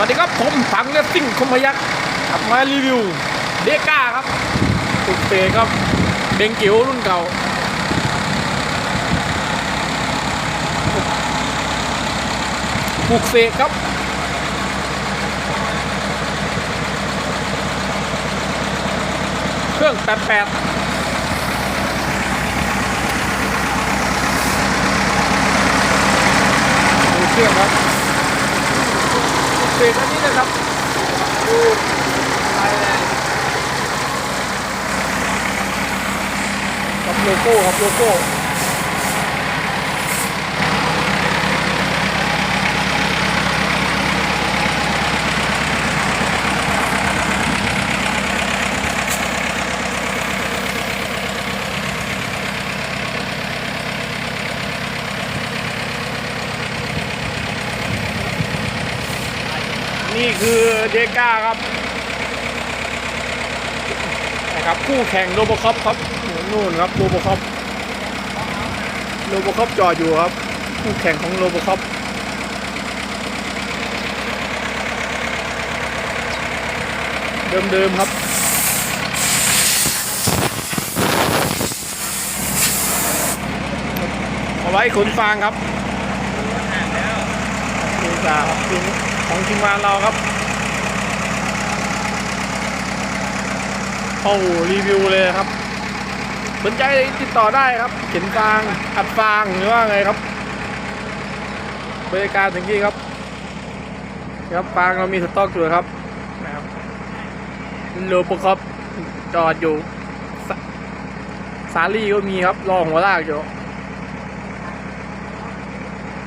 วัสดีครับผมฝังเลือดซิ่งคมพยักษ์กลับมารีวิวเดก้าครับตุกเตครับเบงกิ๋วรุ่นเก่าปลูกเสกครับเครื่อง88ดูเครื่องครับ เบรกอันนี้นะครับดูไปเลยกับโลโก้ครับโลโก้ นี่คือเดก้าครับนะครับคู่แข่งโรบอคอปครับนู่นครับโรบอคอปโรบอคอปจอดอยู่ครับ คู่แข่งของโรบอคอปเดิมๆครับเอาไว้ขนฟางครับนี่จ้าครับ ของทีมงานเราครับเข้รีวิวเลยครับ สนใจติดต่อได้ครับ เข็นฟางอัดฟางหรือว่าไงครับ บริการถึงที่ครับ ครับฟางเรามีสต็อกอยู่ครับนะครับโลโปครับจอดอยู่สาลี่ก็มีครับรอหัวลากอยู่